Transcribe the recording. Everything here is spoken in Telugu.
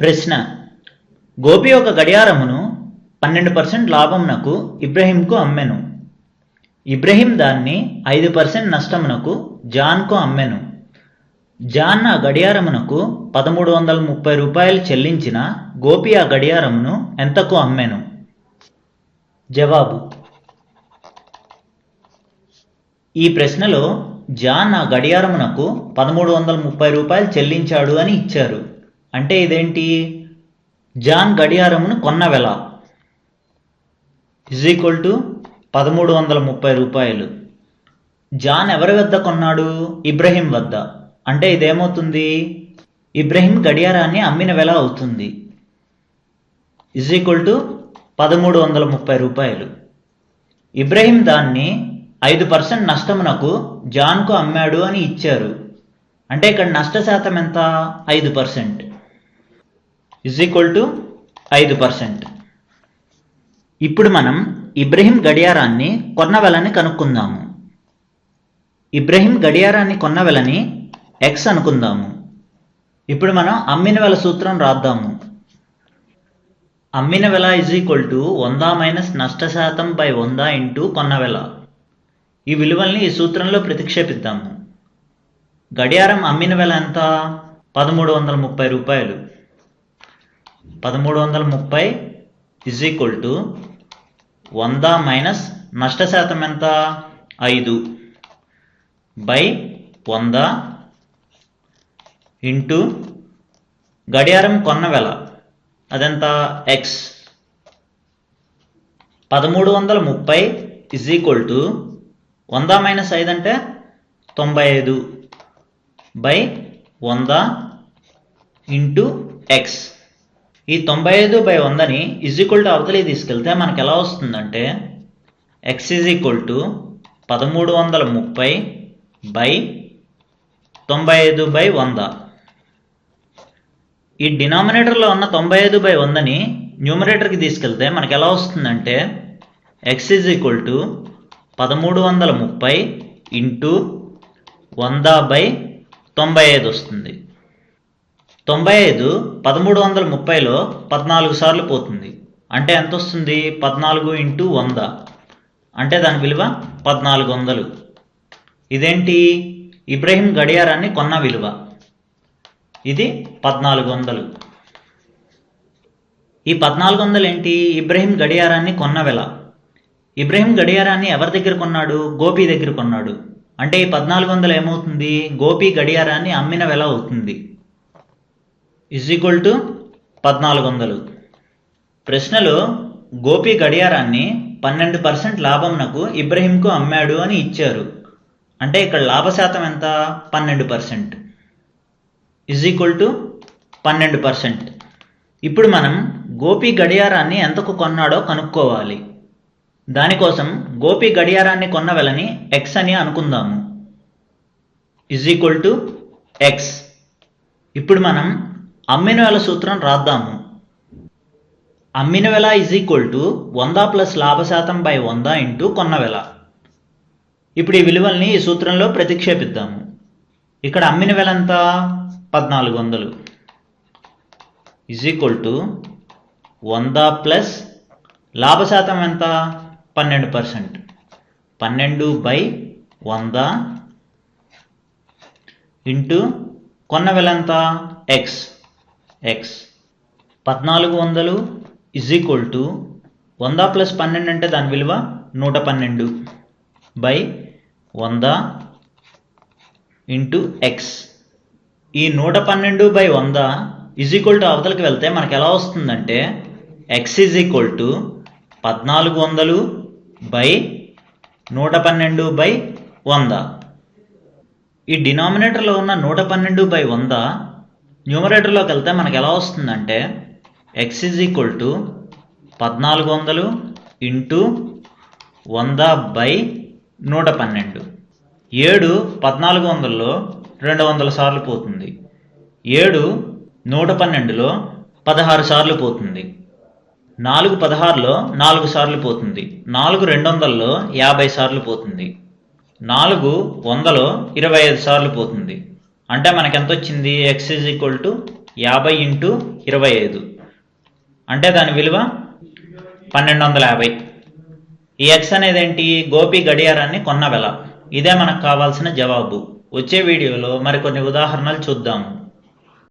ప్రశ్న. గోపి ఒక గడియారమును పన్నెండు పర్సెంట్ లాభమునకు ఇబ్రహీంకు అమ్మెను. ఇబ్రహీం దాన్ని ఐదు పర్సెంట్ నష్టమునకు జాన్కు అమ్మెను. జాన్ ఆ గడియారమునకు పదమూడు వందల ముప్పై రూపాయలు చెల్లించిన గోపి ఆ గడియారమును ఎంతకు అమ్మెను? జవాబు. ఈ ప్రశ్నలో జాన్ ఆ గడియారమునకు పదమూడు వందల ముప్పై రూపాయలు చెల్లించాడు అని ఇచ్చారు. అంటే ఇదేంటి? జాన్ గడియారమును కొన్న వెల. ఇజ్ ఈక్వల్ టు పదమూడు వందల ముప్పై రూపాయలు. జాన్ ఎవరి వద్ద కొన్నాడు? ఇబ్రహీం వద్ద. అంటే ఇదేమవుతుంది? ఇబ్రహీం గడియారాన్ని అమ్మిన వెల అవుతుంది. ఇజ్ ఈక్వల్ టు పదమూడు వందల ముప్పై రూపాయలు. ఇబ్రహీం దాన్ని ఐదు పర్సెంట్ నష్టమునకు జాన్కు అమ్మాడు అని ఇచ్చారు. అంటే ఇక్కడ నష్ట శాతం ఎంత? ఐదు పర్సెంట్. ఇజ్ ఈక్వల్ టు ఐదు పర్సెంట్ ఇప్పుడు మనం ఇబ్రహీం గడియారాన్ని కొన్న వెలని కనుక్కుందాము. ఇబ్రహీం గడియారాన్ని కొన్న వెలని ఎక్స్ అనుకుందాము. ఇప్పుడు మనం అమ్మిన వెల సూత్రం రాద్దాము. అమ్మిన వెల ఇజ్ ఈక్వల్ టు వంద మైనస్ నష్ట శాతం బై వంద ఇంటూ కొన్న వెల ఈ విలువల్ని ఈ సూత్రంలో ప్రతిక్షేపిద్దాము. గడియారం అమ్మిన వెల ఎంత? పదమూడు వందల ముప్పై రూపాయలు. పదమూడు వందల ముప్పై ఇజ్ ఈక్వల్ టు వంద మైనస్ నష్ట శాతం ఎంత? ఐదు. బై వంద ఇంటూ గడియారం కొన్న వెల. అదెంత? ఎక్స్ పదమూడు వందల ముప్పై ఇజ్ ఈక్వల్ టు వంద మైనస్ ఐదు అంటే తొంభై ఐదు. బై వంద ఇంటూ ఎక్స్ ఈ తొంభై ఐదు బై వందని ఇజ్ ఈక్వల్ టు అవతలి తీసుకెళ్తే మనకు ఎలా వస్తుందంటే ఎక్స్ ఈజ్ ఈక్వల్ టు పదమూడు వందల ముప్పై బై తొంభై ఐదు బై వంద. ఈ డినామినేటర్లో ఉన్న తొంభై ఐదు బై వందని న్యూమరేటర్కి తీసుకెళ్తే మనకు ఎలా వస్తుందంటే ఎక్స్ ఈజ్ ఈక్వల్ టు పదమూడు వందల ముప్పై ఇంటూ వంద బై తొంభై ఐదు వస్తుంది. తొంభై ఐదు పదమూడు వందల ముప్పైలో పద్నాలుగు సార్లు పోతుంది. అంటే ఎంత వస్తుంది పద్నాలుగు ఇంటూ వంద. అంటే దాని విలువ పద్నాలుగు వందలు ఇదేంటి? ఇబ్రహీం గడియారాన్ని కొన్న విలువ. ఇది పద్నాలుగు వందలు ఈ పద్నాలుగు వందలు ఏంటి ఇబ్రహీం గడియారాన్ని కొన్న వెల. ఇబ్రహీం గడియారాన్ని ఎవరి దగ్గర కొన్నాడు? గోపి దగ్గర కొన్నాడు. అంటే ఈ పద్నాలుగు వందలు ఏమవుతుంది? గోపి గడియారాన్ని అమ్మిన వెల అవుతుంది. ఇజ్ ఈక్వల్ టు పద్నాలుగు వందలు. ప్రశ్నలో గోపి గడియారాన్ని పన్నెండు పర్సెంట్ లాభంనకు ఇబ్రహీంకు అమ్మాడు అని ఇచ్చారు. అంటే ఇక్కడ లాభ శాతం ఎంత? పన్నెండు పర్సెంట్. ఇజ్ ఈక్వల్ టు పన్నెండు పర్సెంట్. ఇప్పుడు మనం గోపి గడియారాన్ని ఎంతకు కొన్నాడో కనుక్కోవాలి. దానికోసం గోపి గడియారాన్ని కొన్న వెలని ఎక్స్ అని అనుకుందాము. ఇజ్ ఈక్వల్ టు ఎక్స్ ఇప్పుడు మనం అమ్మిన వెల సూత్రం రాద్దాము. అమ్మిన వెల ఇజ్ ఈక్వల్ టు వంద ప్లస్ లాభ శాతం బై వంద ఇంటూ కొన్న వెల ఇప్పుడు ఈ విలువల్ని ఈ సూత్రంలో ప్రతిక్షేపిద్దాము. ఇక్కడ అమ్మిన వెల ఎంత? పద్నాలుగు వందలు. ఇజ్ ఈక్వల్ టు వంద ప్లస్ లాభ శాతం ఎంత? పన్నెండు పర్సెంట్ పన్నెండు బై వంద ఇంటూ కొన్న వెల ఎంత? ఎక్స్ ఎక్స్ పద్నాలుగు వందలు ఇజ్ ఈక్వల్ టు వంద ప్లస్ పన్నెండు అంటే దాని విలువ నూట పన్నెండు బై వంద ఇంటూ ఎక్స్ ఈ నూట పన్నెండు బై వంద ఈజ్ ఈక్వల్ టు అవతలకి వెళ్తే మనకు ఎలా వస్తుందంటే ఎక్స్ ఈజ్ ఈక్వల్ టు పద్నాలుగు వందలు బై నూట పన్నెండు బై వంద. ఈ డినామినేటర్లో ఉన్న నూట పన్నెండు బై వంద న్యూమరేటర్లోకి వెళ్తే మనకు ఎలా వస్తుందంటే ఎక్స్ ఈజ్ ఈక్వల్ టు పద్నాలుగు వందలు ఇంటూ వంద బై నూట పన్నెండు. ఏడు పద్నాలుగు వందల్లో రెండు వందల సార్లు పోతుంది. ఏడు నూట పన్నెండులో పదహారు సార్లు పోతుంది. నాలుగు పదహారులో నాలుగు సార్లు పోతుంది. నాలుగు రెండు వందల్లో యాభై సార్లు పోతుంది. నాలుగు వందలో ఇరవై ఐదు సార్లు పోతుంది. అంటే మనకి ఎంత వచ్చింది ఎక్స్ ఈజ్ ఈక్వల్ టు యాభై ఇంటూ ఇరవై ఐదు. అంటే దాని విలువ పన్నెండు వందల యాభై. ఈ ఎక్స్ అనేది ఏంటి గోపి గడియారాన్ని కొన్న వెల. ఇదే మనకు కావాల్సిన జవాబు. వచ్చే వీడియోలో మరికొన్ని ఉదాహరణలు చూద్దాము